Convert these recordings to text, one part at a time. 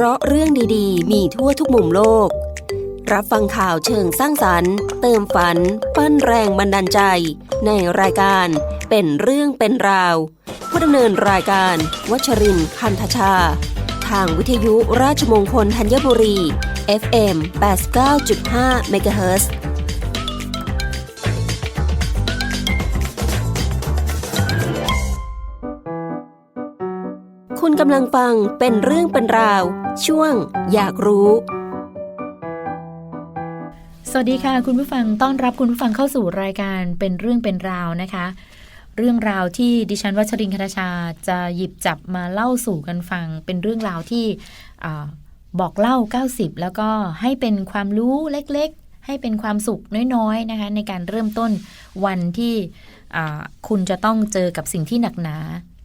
ราะเรื่องดีๆ มีทั่วทุกมุมโลก รับฟังข่าวเชิงสร้างสรรค์ เติมฝัน ปั้นแรงบันดาลใจ ในรายการเป็นเรื่องเป็นราว ผู้ดำเนินรายการ วัชรินคันธชา ทางวิทยุราชมงคลธัญบุรี FM 89.5 MHz คุ กำลังฟังเป็นเรื่องเป็นราว ช่วง อยากรู้ สวัสดีค่ะ คุณผู้ฟังต้อนรับคุณผู้ฟังเข้าสู่รายการเป็นเรื่องเป็นราวนะคะ เรื่องราวที่ดิฉันวัชรินทร์คณชาจะหยิบจับมาเล่าสู่กันฟัง เป็นเรื่องราวที่อบอกเล่า 90 แล้วก็ให้เป็นความรู้เล็กๆ ให้เป็นความสุขน้อยๆนะคะ ในการเริ่มต้นวันที่คุณจะต้องเจอกับสิ่งที่หนักหนา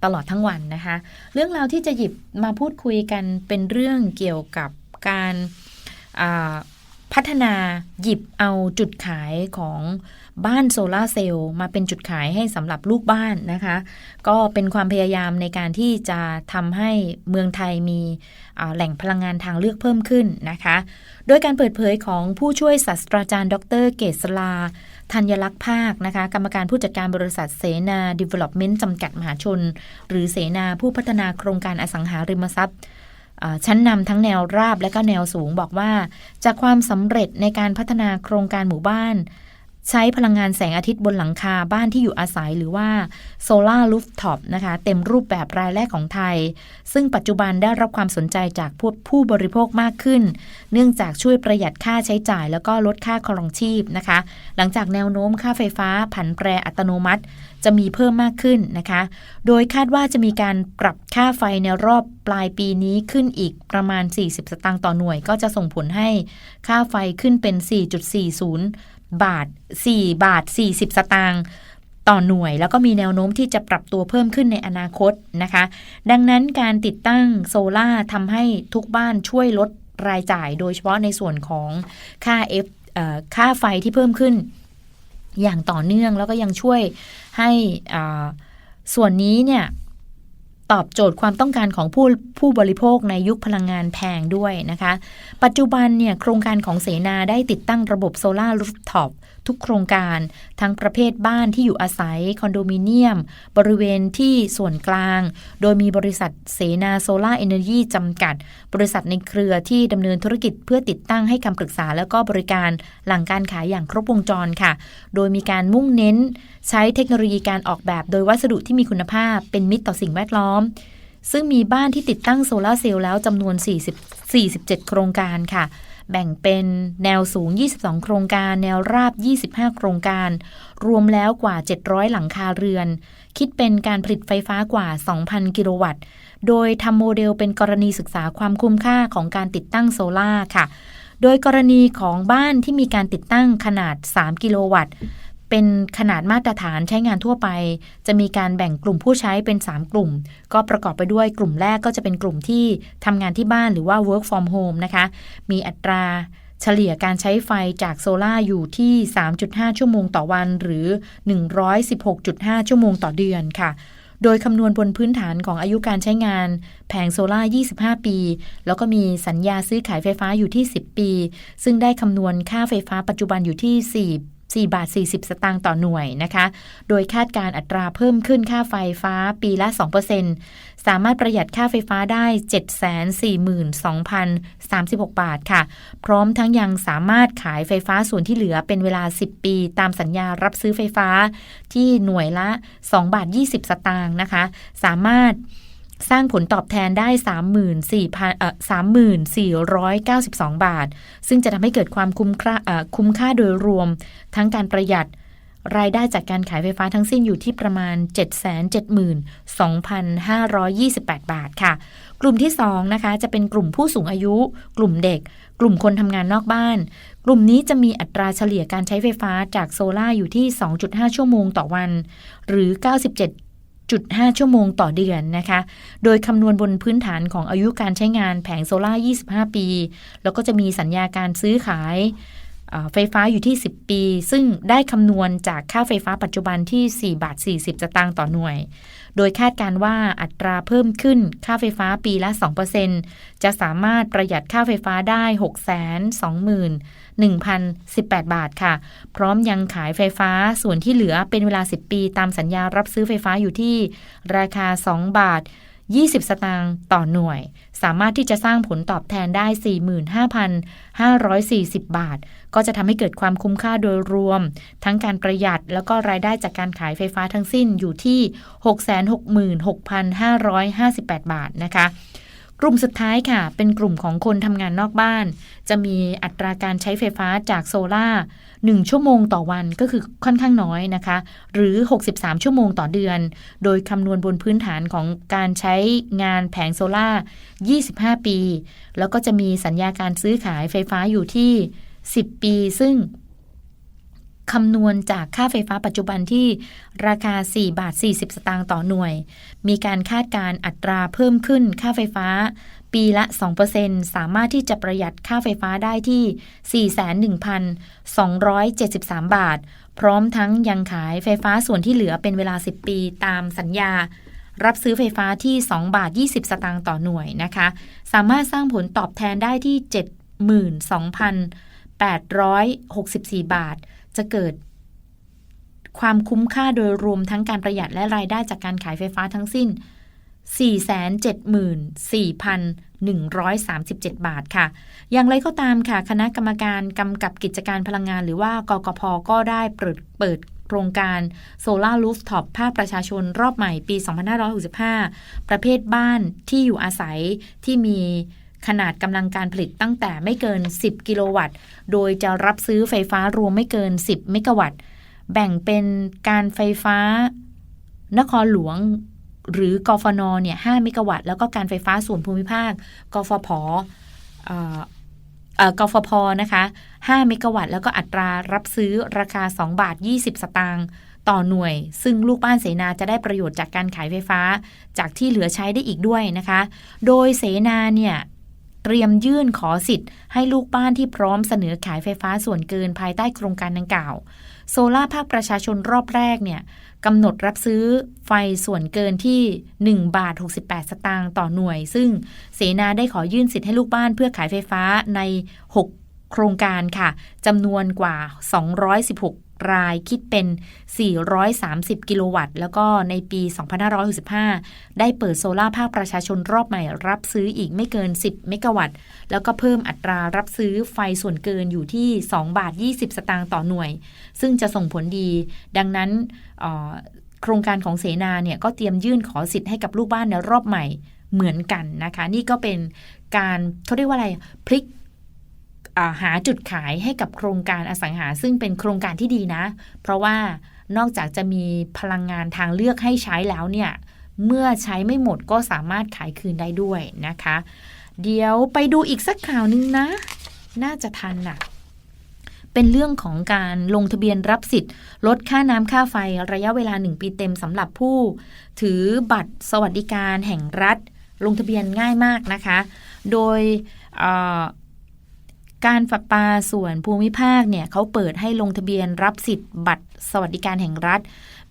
ตลอดทั้งวันนะคะ เรื่องราวที่จะหยิบมาพูดคุยกันเป็นเรื่องเกี่ยวกับการพัฒนาหยิบเอาจุดขายของ บ้านโซลาร์เซลล์มาเป็นจุดขายให้สำหรับลูกบ้านนะคะ ก็เป็นความพยายามในการที่จะทำให้เมืองไทยมีแหล่งพลังงานทางเลือกเพิ่มขึ้นนะคะ โดยการเปิดเผยของผู้ช่วยศาสตราจารย์ ดร เกษลาธัญลักษณ์ภาคนะคะกรรมการผู้จัดการบริษัทเสนา Development จำกัดมหาชน หรือเสนาผู้พัฒนาโครงการอสังหาริมทรัพย์ชั้นนำทั้งแนวราบและก็แนวสูงบอกว่า จากความสำเร็จในการพัฒนาโครงการหมู่บ้าน ใช้พลังงานแสงอาทิตย์บนหลังคาบ้านที่อยู่อาศัยหรือว่าโซลารูฟท็อปนะคะเต็มรูปแบบรายแรกของไทย ซึ่งปัจจุบันได้รับความสนใจจากผู้ผู้บริโภคมากขึ้น เนื่องจากช่วยประหยัดค่าใช้จ่ายแล้วก็ลดค่าครองชีพนะคะ หลังจากแนวโน้มค่าไฟฟ้าผันแปรอัตโนมัติ จะมีเพิ่มมากขึ้นนะคะ โดยคาดว่าจะมีการปรับค่าไฟในรอบปลายปีนี้ขึ้นอีกประมาณ 40 สตางค์ต่อหน่วย ก็จะส่งผลให้ค่าไฟขึ้นเป็น 4.40 บาท 4 บาท 40 สตางค์ต่อหน่วย แล้วก็มีแนวโน้มที่จะปรับตัวเพิ่มขึ้นในอนาคตนะคะ ดังนั้นการติดตั้งโซล่าทำให้ทุกบ้านช่วยลดรายจ่าย โดยเฉพาะในส่วนของค่า F เอ่อค่าไฟที่เพิ่มขึ้น อย่างต่อเนื่องแล้วก็ยังช่วยให้ส่วนนี้เนี่ย ตอบโจทย์ความต้องการของผู้ผู้บริโภคในยุคพลังงานแพงด้วยนะคะ ปัจจุบันเนี่ยโครงการของเสนาได้ติดตั้งระบบโซลาร์รูฟท็อปทุกโครงการทั้งประเภทบ้านที่อยู่อาศัย คอนโดมิเนียม บริเวณที่ส่วนกลาง โดยมีบริษัทเสนาโซลาร์เอเนอร์จีจำกัด บริษัทในเครือที่ดำเนินธุรกิจเพื่อติดตั้งให้คำปรึกษา แล้วก็บริการหลังการขายอย่างครบวงจรค่ะ โดยมีการมุ่งเน้น ใช้เทคโนโลยีการออกแบบ โดยวัสดุที่มีคุณภาพเป็นมิตรต่อสิ่งแวดล้อมซึ่งมีบ้านที่ติดตั้งโซลาเซลล์แล้วจำนวน 40 47 โครงการค่ะ แบ่งเป็นแนวสูง 22 โครงการ แนวราบ 25 โครงการ รวมแล้วกว่า 700 หลังคาเรือน คิดเป็นการผลิตไฟฟ้ากว่า 2,000 กิโลวัตต์ โดยทำโมเดลเป็นกรณีศึกษาความคุ้มค่าของการติดตั้งโซลาค่ะ โดยกรณีของบ้านที่มีการติดตั้งขนาด 3 กิโลวัตต์ เป็นขนาดมาตรฐานใช้งานทั่วไป จะมีการแบ่งกลุ่มผู้ใช้เป็น 3 กลุ่ม ก็ประกอบไปด้วยกลุ่มแรกก็จะเป็นกลุ่มที่ทำงานที่บ้านหรือว่า work from home นะคะ มีอัตราเฉลี่ยการใช้ไฟจากโซล่าอยู่ที่ 3.5 ชั่วโมงต่อวันหรือ 116.5 ชั่วโมงต่อเดือนค่ะโดยคำนวณบนพื้นฐานของอายุการใช้งาน แผงโซล่า 25 ปี แล้วก็มีสัญญาซื้อขายไฟฟ้าอยู่ที่ 10 ปี ซึ่งได้คำนวณค่าไฟฟ้าปัจจุบันอยู่ที่ 4 บาท 40 สตางค์ต่อหน่วยนะคะ โดยคาดการอัตราเพิ่มขึ้นค่าไฟฟ้าปีละ 2%สามารถประหยัดค่าไฟฟ้าได้ 742,036 บาทค่ะ พร้อมทั้งยังสามารถขายไฟฟ้าส่วนที่เหลือเป็นเวลา 10 ปี ตามสัญญารับซื้อไฟฟ้าที่หน่วยละ 2 บาท 20 สตางค์นะคะ สามารถ สร้างผลตอบแทนได้ 34,000เอ่อ3492 บาท ซึ่งจะทำให้เกิดความคุ้มค่าคุ้มค่าโดยรวม ทั้งการประหยัดรายได้จากการขายไฟฟ้าทั้งสิ้นอยู่ที่ประมาณ 772,528 บาทค่ะ กลุ่มที่ 2 นะคะ จะเป็นกลุ่มผู้สูงอายุ กลุ่มเด็ก กลุ่มคนทำงานนอกบ้าน กลุ่มนี้จะมีอัตราเฉลี่ยการใช้ไฟฟ้าจากโซลาร์อยู่ที่ 2.5 ชั่วโมงต่อวัน หรือ 97.5 ชั่วโมงต่อเดือนนะคะ โดยคำนวณบนพื้นฐานของอายุการใช้งานแผงโซลาร์25 ปี แล้วก็จะมีสัญญาการซื้อขายไฟฟ้าอยู่ที่ 10 ปี ซึ่งได้คำนวณจากค่าไฟฟ้าปัจจุบันที่ 4 บาท 40สตางค์ต่อหน่วย โดยคาดการว่าอัตราเพิ่มขึ้นค่าไฟฟ้าปีละ 2%จะสามารถประหยัดค่าไฟฟ้าได้ 1,018 บาทค่ะ พร้อมยังขายไฟฟ้าส่วนที่เหลือเป็นเวลา 10 ปี ตามสัญญารับซื้อไฟฟ้าอยู่ที่ราคา 2 บาท 20 สตางค์ต่อหน่วย สามารถที่จะสร้างผลตอบแทนได้ 45,540 บาท ก็จะทำให้เกิดความคุ้มค่าโดยรวม ทั้งการประหยัดแล้วก็รายได้จากการขายไฟฟ้าทั้งสิ้นอยู่ที่ 666,558 บาทนะคะ กลุ่มสุดท้ายค่ะ เป็นกลุ่มของคนทำงานนอกบ้าน จะมีอัตราการใช้ไฟฟ้าจากโซลา่า1ชั่วโมงต่อวันก็คือค่อนข้างน้อยนะคะ หรือ 63 ชั่วโมงต่อเดือน โดยคำนวณบนพื้นฐานของการใช้งานแผงโซลา่า25 ปี แล้วก็จะมีสัญญาการซื้อขายไฟฟ้าอยู่ที่ 10 ปี ซึ่ง คำนวณจากค่าไฟฟ้าปัจจุบันที่ราคา 4 บาท 40 สตางค์ต่อหน่วย มีการคาดการอัตราเพิ่มขึ้นค่าไฟฟ้า ปีละ 2%สามารถที่จะประหยัดค่าไฟฟ้าได้ที่ 41,273 บาท พร้อมทั้งยังขายไฟฟ้าส่วนที่เหลือเป็นเวลา 10 ปีตามสัญญา รับซื้อไฟฟ้าที่ 2 บาท 20 สตางค์ต่อหน่วยนะคะ สามารถสร้างผลตอบแทนได้ที่ 72,864 บาท จะเกิดความคุ้มค่าโดยรวมทั้งการประหยัดและรายได้จากการขายไฟฟ้าทั้งสิ้น 474,137 บาทค่ะ อย่างไรก็ตามค่ะ คณะกรรมการกำกับกิจการพลังงาน หรือว่ากกพก็ได้เปิดเปิดโครงการ Solar Rooftop ภาคประชาชนรอบใหม่ปี 2565 ประเภทบ้านที่อยู่อาศัยที่มี ขนาดกำลังการผลิตตั้งแต่ไม่เกิน 10 กิโลวัตต์ โดยจะรับซื้อไฟฟ้ารวมไม่เกิน 10 เมกะวัตต์ แบ่งเป็นการไฟฟ้านครหลวงหรือกฟนเนี่ย5เมกะวัตต์ แล้วก็การไฟฟ้าส่วนภูมิภาค กฟผอ่อเอ่อกฟพนะคะ5เมกะวัตต์ แล้วก็อัตรารับซื้อราคา 2 บาท 20 สตางค์ต่อหน่วย ซึ่งลูกบ้านเสนาจะได้ประโยชน์จากการขายไฟฟ้า จากที่เหลือใช้ได้อีกด้วยนะคะ โดยเสนาเนี่ย เตรียมยื่นขอสิทธิ์ ให้ลูกบ้านที่พร้อมเสนอขายไฟฟ้าส่วนเกินภายใต้โครงการดังกล่าว โซล่าภาคประชาชนรอบแรกเนี่ยกำหนดรับซื้อไฟส่วนเกินที่ 1 บาท 68 สตางค์ต่อหน่วย ซึ่งเสนาได้ขอยื่นสิทธิ์ให้ลูกบ้านเพื่อขายไฟฟ้าใน 6 โครงการค่ะจำนวนกว่า 216รายคิดเป็น 430 กิโลวัตต์ แล้วก็ในปี 2565 ได้เปิดโซลา่าภาคประชาชนรอบใหม่ รับซื้ออีกไม่เกิน 10 เมกะวัตต์ แล้วก็เพิ่มอัตรารับซื้อไฟส่วนเกินอยู่ที่ 2 บาท 20 สตางค์ต่อหน่วย ซึ่งจะส่งผลดี ดังนั้นโครงการของเสนาเนี่ยก็เตรียมยื่นขอสิทธิ์ให้กับลูกบ้านในรอบใหม่เหมือนกันนะคะ นี่ก็เป็นการเขาเรียกว่าอะไรพลิก หาจุดขายให้กับโครงการอสังหาซึ่งเป็นโครงการที่ดีนะ เพราะว่านอกจากจะมีพลังงานทางเลือกให้ใช้แล้วเนี่ย เมื่อใช้ไม่หมดก็สามารถขายคืนได้ด้วยนะคะ เดี๋ยวไปดูอีกสักข่าวหนึ่งนะ น่าจะทันน่ะเป็นเรื่องของการลงทะเบียนรับสิทธิ์ ลดค่าน้ำค่าไฟระยะเวลา 1 ปีเต็มสำหรับผู้ ถือบัตรสวัสดิการแห่งรัฐ ลงทะเบียนง่ายมากนะคะ โดย การประปาส่วนภูมิภาคเนี่ยเขาเปิดให้ลงทะเบียนรับสิทธิ์บัตรสวัสดิการแห่งรัฐ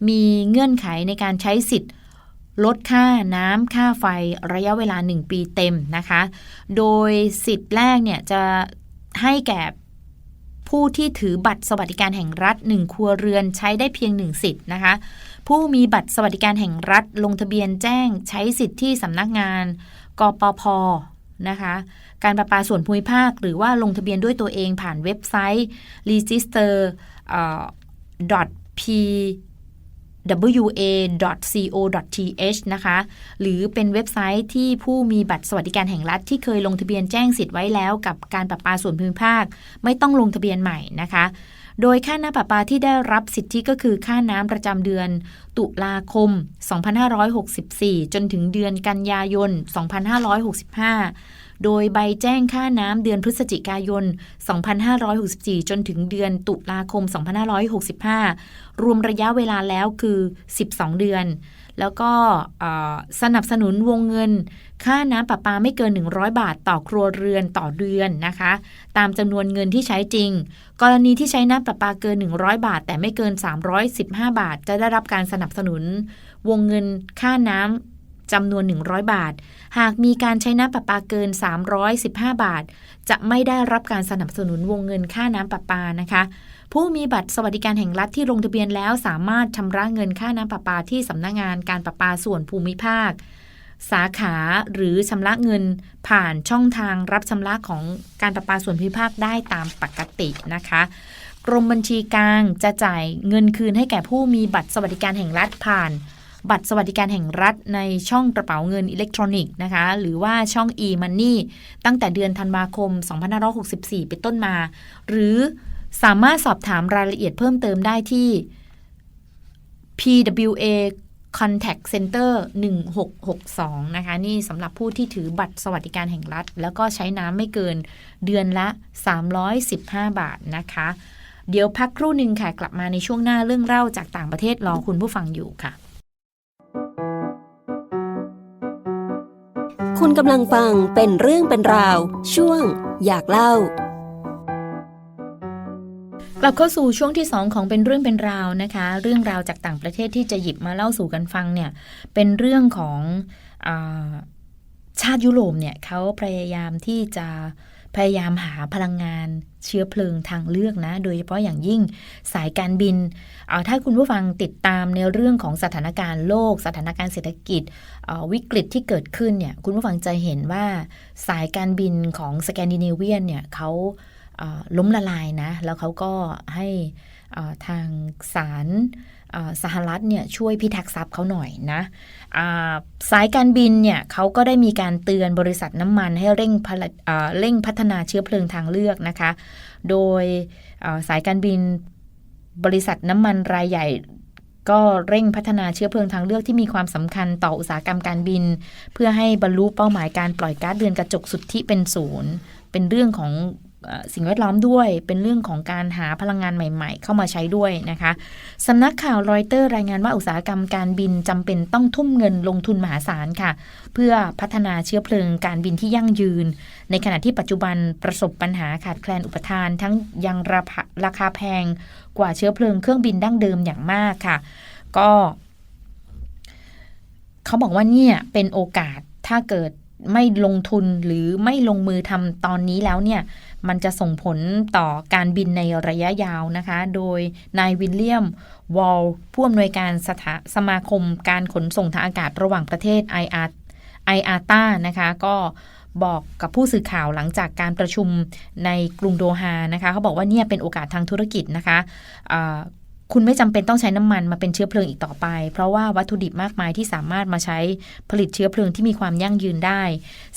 มีเงื่อนไขในการใช้สิทธิ์ ลดค่าน้ำค่าไฟระยะเวลา 1 ปีเต็มนะคะ โดยสิทธิ์แรกเนี่ยจะให้แก่ผู้ที่ถือบัตรสวัสดิการแห่งรัฐ 1 ครัวเรือนใช้ได้เพียง 1 สิทธิ์นะคะ ผู้มีบัตรสวัสดิการแห่งรัฐ ลงทะเบียนแจ้งใช้สิทธิ์ที่สำนักงานกปพ นะคะ การประปาส่วนภูมิภาค หรือว่าลงทะเบียนด้วยตัวเองผ่านเว็บไซต์ register p wa.co.th นะคะ หรือเป็นเว็บไซต์ที่ผู้มีบัตรสวัสดิการแห่งรัฐที่เคยลงทะเบียนแจ้งสิทธิ์ไว้แล้วกับการประปาส่วนภูมิภาค ไม่ต้องลงทะเบียนใหม่นะคะ โดยค่าน้ำประปาที่ได้รับสิทธิก็คือค่าน้ำประจำเดือน ตุลาคม 2564 จนถึงเดือนกันยายน 2565 โดยใบแจ้งค่าน้ำเดือนพฤศจิกายน 2564 จนถึงเดือนตุลาคม 2565 รวมระยะเวลาแล้วคือ 12 เดือน แล้วก็สนับสนุนวงเงิน ค่าน้ำประปาไม่เกิน 100 บาทต่อครัวเรือนต่อเดือนนะคะ ตามจำนวนเงินที่ใช้จริง กรณีที่ใช้น้ำประปาเกิน 100 บาท แต่ไม่เกิน 315 บาท จะได้รับการสนับสนุนวงเงินค่าน้ำ จำนวน 100 บาท หากมีการใช้น้ำประปาเกิน 315 บาท จะไม่ได้รับการสนับสนุนวงเงินค่าน้ำประปานะคะ ผู้มีบัตรสวัสดิการแห่งรัฐที่ลงทะเบียนแล้วสามารถชำระเงินค่าน้ำประปาที่สำนักงงานการประปาส่วนภูมิภาค สาขาหรือชำระเงินผ่านช่องทางรับชำระของการประปาส่วนภูมิภาคได้ตามปกตินะคะกรมบัญชีกลางจะจ่ายเงินคืนให้แก่ผู้มีบัตรสวัสดิการแห่งรัฐผ่าน บัตรสวัสดิการแห่งรัฐในช่องกระเป๋าเงินอิเล็กทรอนิกส์นะคะหรือว่าช่อง e-money ตั้งแต่เดือนธันวาคม 2564 เป็นต้นมา หรือสามารถสอบถามรายละเอียดเพิ่มเติมได้ที่ PWA Contact Center 1662 นะคะ นี่สำหรับผู้ที่ถือบัตรสวัสดิการแห่งรัฐ แล้วก็ใช้น้ำไม่เกินเดือนละ 315 บาทนะคะ เดี๋ยวพักครู่หนึ่งค่ะ กลับมาในช่วงหน้าเรื่องเล่าจากต่างประเทศรอคุณผู้ฟังอยู่ค่ะ คุณกำลังฟังเป็นเรื่องเป็นราว ช่วง อยากเล่า กลับเข้าสู่ช่วงที่ 2 ของเป็นเรื่องเป็นราวนะคะ เรื่องราวจากต่างประเทศที่จะหยิบมาเล่าสู่กันฟังเนี่ยเป็นเรื่องของอชาติยุโรปเนี่ยเขาพยายามที่จะ พยายามหาพลังงานเชื้อเพลิงทางเลือกนะ โดยเฉพาะอย่างยิ่งสายการบิน เอาถ้าคุณผู้ฟังติดตามในเรื่องของสถานการณ์โลก สถานการณ์เศรษฐกิจวิกฤตที่เกิดขึ้นเนี่ยคุณผู้ฟังจะเห็นว่าสายการบินของสแกนดิเนเวียนเนี่ยเขา ล้มละลายนะ แล้วเขาก็ให้ทางศาลสหรัฐเนี่ยช่วยพิทักษ์ทรัพย์เขาหน่อยนะสายการบินเนี่ยเขาก็ได้มีการเตือนบริษัทน้ำมันให้เร่งผลเร่งพัฒนาเชื้อเพลิงทางเลือกนะคะ โดยสายการบินบริษัทน้ำมันรายใหญ่ก็เร่งพัฒนาเชื้อเพลิงทางเลือกที่มีความสำคัญต่ออุตสาหกรรมการบิน เพื่อให้บรรลุเป้าหมายการปล่อยก๊าซเรือนกระจกสุทธิเป็นศูนย์ เป็นเรื่องของ สิ่งแวดล้อมด้วยเป็นเรื่องของการหาพลังงานใหม่ ๆ เข้ามาใช้ด้วยนะคะสำนักข่าวรอยเตอร์รายงานว่าอุตสาหกรรมการบินจำเป็นต้องทุ่มเงินลงทุนมหาศาลค่ะ เพื่อพัฒนาเชื้อเพลิงการบินที่ยั่งยืน ในขณะที่ปัจจุบันประสบปัญหาขาดแคลนอุปทาน ทั้งยังราคาราคาแพงกว่าเชื้อเพลิงเครื่องบินดั้งเดิมอย่างมากค่ะ ก็เขาบอกว่าเนี่ยเป็นโอกาสถ้าเกิดไม่ลงทุนหรือไม่ลงมือทำตอนนี้แล้วเนี่ย มันจะส่งผลต่อการบินในระยะยาวนะคะ โดยนายวิลเลียม วอลผู้อำนวยการสถาสมาคมการขนส่งทางอากาศระหว่างประเทศ IR IATA นะคะ ก็บอกกับผู้สื่อข่าวหลังจากการประชุมในกรุงโดฮานะคะ เขาบอกว่าเนี่ยเป็นโอกาสทางธุรกิจนะคะ คุณไม่จำเป็นต้องใช้น้ำมันมาเป็นเชื้อเพลิงอีกต่อไป เพราะว่าวัตถุดิบมากมายที่สามารถมาใช้ผลิตเชื้อเพลิงที่มีความยั่งยืนได้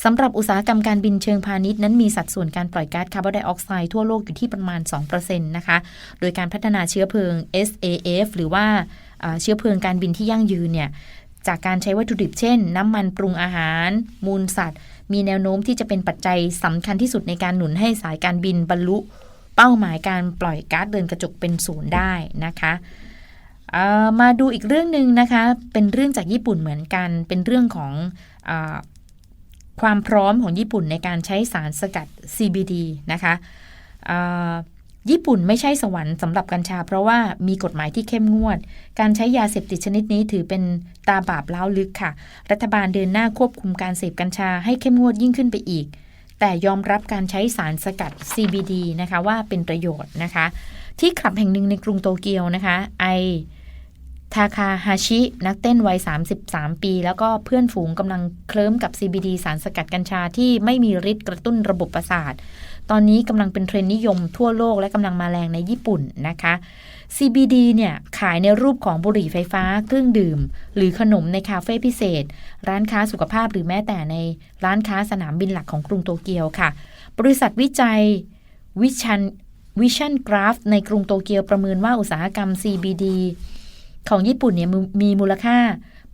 สำหรับอุตสาหกรรมการบินเชิงพาณิชย์นั้นมีสัดส่วนการปล่อยก๊าซคาร์บอนไดออกไซด์ทั่วโลกอยู่ที่ประมาณ 2%นะคะ โดยการพัฒนาเชื้อเพลิง SAF หรือว่าเอ่อเชื้อเพลิงการบินที่ยั่งยืนเนี่ยจากการใช้วัตถุดิบเช่น น้ำมันปรุงอาหาร มูลสัตว์ มีแนวโน้มที่จะเป็นปัจจัยสำคัญที่สุดในการหนุนให้สายการบินบรรลุ เป้าหมายการปล่อยก๊าซเรือนกระจกเป็นศูนย์ได้นะคะมาดูอีกเรื่องหนึ่งนะคะ เป็นเรื่องจากญี่ปุ่นเหมือนกัน เป็นเรื่องของอความพร้อมของญี่ปุ่นในการใช้สารสกัด CBD นะคะญี่ปุ่นไม่ใช่สวรรค์สำหรับกัญชา เพราะว่ามีกฎหมายที่เข้มงวด การใช้ยาเสพติดชนิดนี้ถือเป็นตาบาปล้าลึกค่ะ รัฐบาลเดินหน้าควบคุมการเสพกัญชาให้เข้มงวดยิ่งขึ้นไปอีก แต่ยอมรับการใช้สารสกัด CBD นะคะว่าเป็นประโยชน์นะคะ ที่คลับแห่งหนึ่งในกรุงโตเกียวนะคะไอทาคาฮาชิ นักเต้นวัย 33 ปี แล้วก็เพื่อนฝูงกำลังเคลิ้มกับ CBD สารสกัดกัญชาที่ไม่มีฤทธิ์กระตุ้นระบบประสาท ตอนนี้กำลังเป็นเทรนด์นิยมทั่วโลกและกำลังมาแรงในญี่ปุ่นนะคะ CBD เนี่ยขายในรูปของบุหรี่ไฟฟ้า เครื่องดื่ม หรือขนมในคาเฟ่พิเศษ ร้านค้าสุขภาพหรือแม้แต่ในร้านค้าสนามบินหลักของกรุงโตเกียวค่ะ บริษัทวิจัยวิชันวิชันกราฟในกรุงโตเกียวประเมินว่าอุตสาหกรรม CBD ของญี่ปุ่นเนี่ยมมีมูลค่า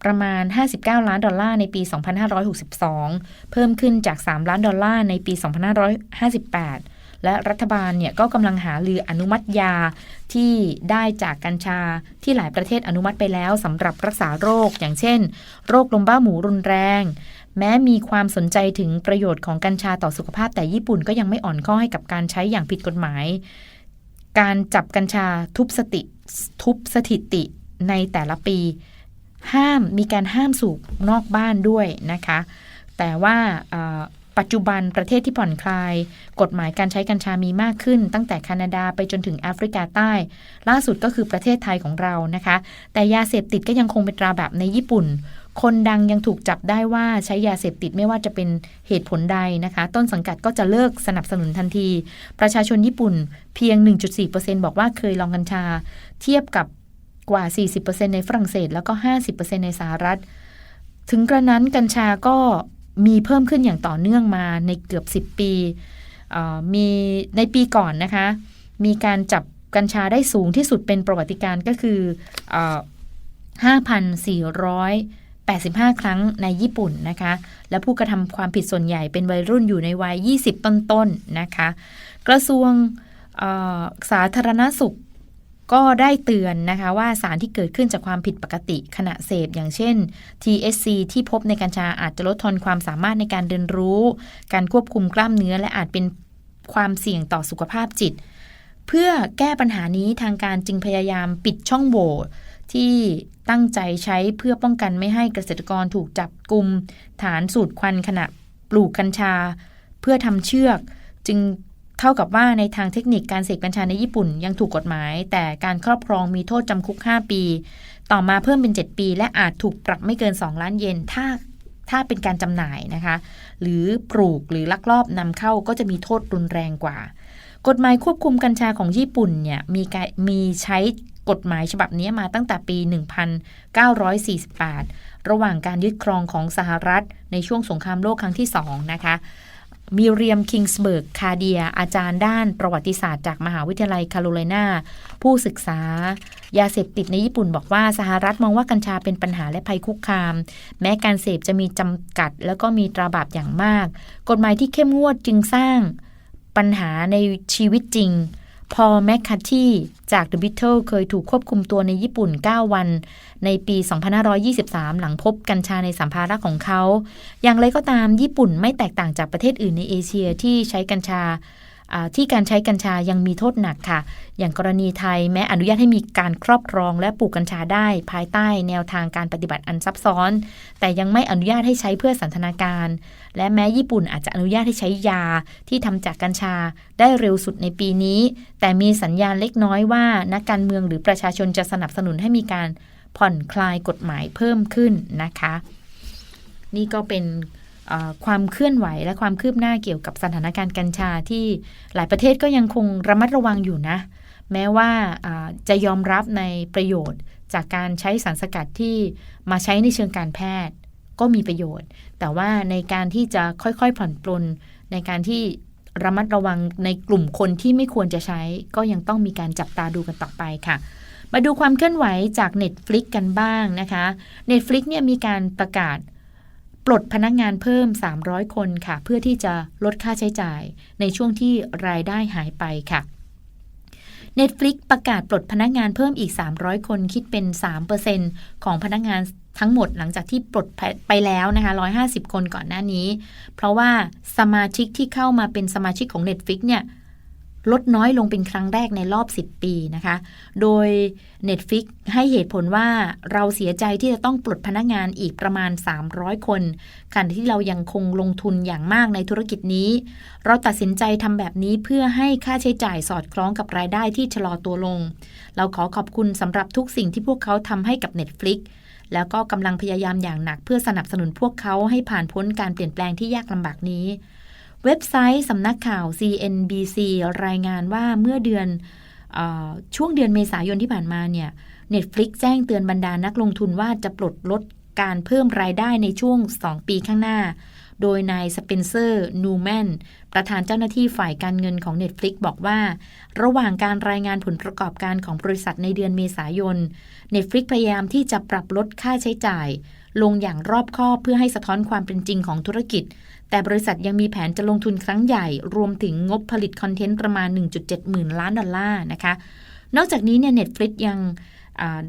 ประมาณ 59 ล้านดอลลาร์ในปี 2562 เพิ่มขึ้นจาก 3 ล้านดอลลาร์ในปี 2558 และรัฐบาลเนี่ยก็กำลังหาลืออนุมัติยาที่ได้จากกัญชาที่หลายประเทศอนุมัติไปแล้วสำหรับรักษาโรค อย่างเช่น โรคลมบ้าหมูรุนแรง แม้มีความสนใจถึงประโยชน์ของกัญชาต่อสุขภาพแต่ญี่ปุ่นก็ยังไม่อ่อนข้อให้กับการใช้อย่างผิดกฎหมาย การจับกัญชาทุบสติทุบสถิติในแต่ละปี ห้ามมีการห้ามสูบนอกบ้านด้วยนะคะ แต่ว่า ปัจจุบันประเทศที่ผ่อนคลาย กฎหมายการใช้กัญชามีมากขึ้น ตั้งแต่แคนาดาไปจนถึงแอฟริกาใต้ ล่าสุดก็คือประเทศไทยของเรานะคะ แต่ยาเสพติดก็ยังคงเป็นตราแบบในญี่ปุ่น คนดังยังถูกจับได้ว่าใช้ยาเสพติดไม่ว่าจะเป็นเหตุผลใดนะคะ ต้นสังกัดก็จะเลิกสนับสนุนทันที ประชาชนญี่ปุ่นเพียง 1.4%บอกว่าเคยลองกัญชา เทียบกับกว่า 40%ในฝรั่งเศส แล้วก็ 50%ในสหรัฐ ถึงกระนั้นกัญชาก็ มีเพิ่มขึ้นอย่างต่อเนื่องมาในเกือบ 10 ปี มีในปีก่อนนะคะ มีการจับกัญชาได้สูงที่สุดเป็นประวัติการก็คืออ่อ5,485 ครั้งในญี่ปุ่นนะคะ และผู้กระทำความผิดส่วนใหญ่เป็นวัยรุ่นอยู่ในวัย 20 ต้นๆนะคะ กระทรวงสาธารณสุข ก็ได้เตือนนะคะว่าสารที่เกิดขึ้นจากความผิดปกติขณะเสพอย่างเช่น THC ที่พบในกัญชาอาจจะลดทอนความสามารถในการเรียนรู้ การควบคุมกล้ามเนื้อและอาจเป็นความเสี่ยงต่อสุขภาพจิต เพื่อแก้ปัญหานี้ทางการจึงพยายามปิดช่องโหว่ที่ตั้งใจใช้เพื่อป้องกันไม่ให้เกษตรกรถูกจับกลุ่มฐานสูตรควันขณะปลูกกัญชา เพื่อทำเชือก จึง เท่ากับว่าในทางเทคนิคการเสพกัญชาในญี่ปุ่นยังถูกกฎหมาย แต่การครอบครองมีโทษจำคุก 5 ปี ต่อมาเพิ่มเป็น 7 ปี และอาจถูกปรับไม่เกิน 2 ล้านเยนถ้าถ้าเป็นการจำหน่ายนะคะ หรือปลูกหรือลักลอบนำเข้าก็จะมีโทษรุนแรงกว่า กฎหมายควบคุมกัญชาของญี่ปุ่นเนี่ยมีมีใช้กฎหมายฉบับนี้มาตั้งแต่ปี 1948 ระหว่างการยึดครองของสหรัฐในช่วงสงครามโลกครั้งที่ 2 นะคะ มิเรียมคิงส์เบิร์กคาเดีย อาจารย์ด้านประวัติศาสตร์จากมหาวิทยาลัยคาโรไลนาผู้ศึกษายาเสพติดในญี่ปุ่นบอกว่าสหรัฐมองว่ากัญชาเป็นปัญหาและภัยคุกคาม แม้การเสพจะมีจำกัด แล้วก็มีตราบาปอย่างมาก กฎหมายที่เข้มงวดจึงสร้างปัญหาในชีวิตจริง พอแมคคาที่จาก The Beatles เคยถูกควบคุมตัวในญี่ปุ่น 9 วัน ในปี 2523 หลังพบกัญชาในสัมภาระของเขา อย่างไรก็ตามญี่ปุ่นไม่แตกต่างจากประเทศอื่นในเอเชียที่ใช้กัญชาอ่า ที่การใช้กัญชายังมีโทษหนักค่ะ อย่างกรณีไทยแม้อนุญาตให้มีการครอบครอง และปลูกกัญชาได้ภายใต้แนวทางการปฏิบัติอันซับซ้อน แต่ยังไม่อนุญาตให้ใช้เพื่อสันทนาการ และแม้ญี่ปุ่นอาจจะอนุญาตให้ใช้ยาที่ทำจากกัญชาได้เร็วสุดในปีนี้ แต่มีสัญญาณเล็กน้อยว่านักการเมืองหรือประชาชนจะสนับสนุนให้มีการผ่อนคลายกฎหมายเพิ่มขึ้นนะคะ นี่ก็เป็น ความเคลื่อนไหวและความคืบหน้าเกี่ยวกับสถานการณ์กัญชาที่หลายประเทศก็ยังคงระมัดระวังอยู่นะ แม้ว่าจะยอมรับในประโยชน์จากการใช้สารสกัดที่มาใช้ในเชิงการแพทย์ ก็มีประโยชน์ แต่ว่าในการที่จะค่อยๆผ่อนปลนในการที่ระมัดระวังในกลุ่มคนที่ไม่ควรจะใช้ ก็ยังต้องมีการจับตาดูกันต่อไปค่ะ มาดูความเคลื่อนไหวจาก Netflix กันบ้างนะคะ Netflix เนี่ยมีการประกาศ ปลดพนักงานเพิ่ม 300 คนค่ะ เพื่อที่จะลดค่าใช้จ่ายในช่วงที่รายได้หายไปค่ะ Netflix ประกาศปลดพนักงานเพิ่มอีก 300 คนคิดเป็น 3%ของพนักงานทั้งหมดหลังจากที่ปลดไปแล้วนะคะ 150 คนก่อนหน้านี้ เพราะว่าสมาชิกที่เข้ามาเป็นสมาชิกของ Netflix เนี่ย ลดน้อยลงเป็นครั้งแรกในรอบ 10 ปีนะคะ โดย Netflix ให้เหตุผลว่าเราเสียใจที่จะต้องปลดพนักงานอีกประมาณ 300 คนขณะที่เรายังคงลงทุนอย่างมากในธุรกิจนี้ เราตัดสินใจทำแบบนี้เพื่อให้ค่าใช้จ่ายสอดคล้องกับรายได้ที่ชะลอตัวลง เราขอขอบคุณสำหรับทุกสิ่งที่พวกเขาทำให้กับ Netflix แล้วก็กำลังพยายามอย่างหนักเพื่อสนับสนุนพวกเขาให้ผ่านพ้นการเปลี่ยนแปลงที่ยากลำบากนี้ เว็บไซต์สำนักข่าว CNBC รายงานว่าเมื่อเดือนออช่วงเดือนเมษายนที่ผ่านมาเนี่ย Netflix แจ้งเตือนบรรดานักลงทุนว่าจะปลดลดการเพิ่มรายได้ในช่วง 2 ปีข้างหน้า โดยนายสเปนเซอร์นูแมนประธานเจ้าหน้าที่ฝ่ายการเงินของ Netflix บอกว่า ระหว่างการรายงานผลประกอบการของบริษัทในเดือนเมษายน Netflix พยายามที่จะปรับลดค่าใช้จ่าย ลงอย่างรอบคอบเพื่อให้สะท้อนความเป็นจริงของธุรกิจ แต่บริษัทยังมีแผนจะลงทุนครั้งใหญ่ รวมถึงงบผลิตคอนเทนต์ประมาณ 1.7 หมื่นล้านดอลลาร์นะคะ นอกจากนี้เนี่ย Netflix ยัง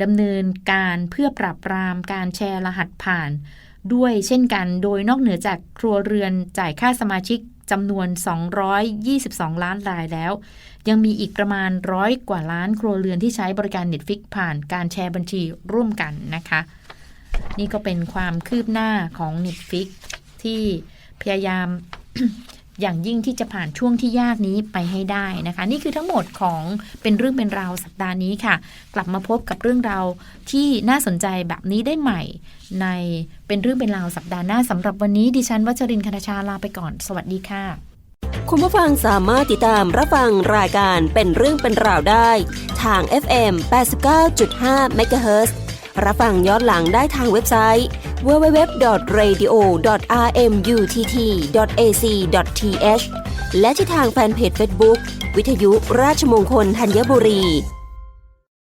ดำเนินการเพื่อปราบปรามการแชร์รหัสผ่าน ด้วยเช่นกันโดยนอกเหนือจากครัวเรือนจ่ายค่าสมาชิกจำนวน 222 ล้านรายแล้ว ยังมีอีกประมาณร้อยกว่าล้านครัวเรือนที่ใช้บริการ Netflix ผ่านการแชร์บัญชีร่วมกันนะคะ นี่ก็เป็นความคืบหน้าของ Netflix ที่ พยายามอย่างยิ่งที่จะผ่านช่วงที่ยากนี้ไปให้ได้นะคะ นี่คือทั้งหมดของเป็นเรื่องเป็นราวสัปดาห์นี้ค่ะ กลับมาพบกับเรื่องราวที่น่าสนใจแบบนี้ได้ใหม่ ในเป็นเรื่องเป็นราวสัปดาห์หน้าสำหรับวันนี้ดิฉันวัชรินทร์คณชาลาไปก่อน สวัสดีค่ะ คุณผู้ฟังสามารถติดตามรับฟังรายการเป็นเรื่องเป็นราวได้ ทาง FM 89.5 MHz รับฟังย้อนหลังได้ทางเว็บไซต์ www.radio.rmutt.ac.th และที่ทางแฟนเพจ Facebook วิทยุราชมงคลธัญบุรี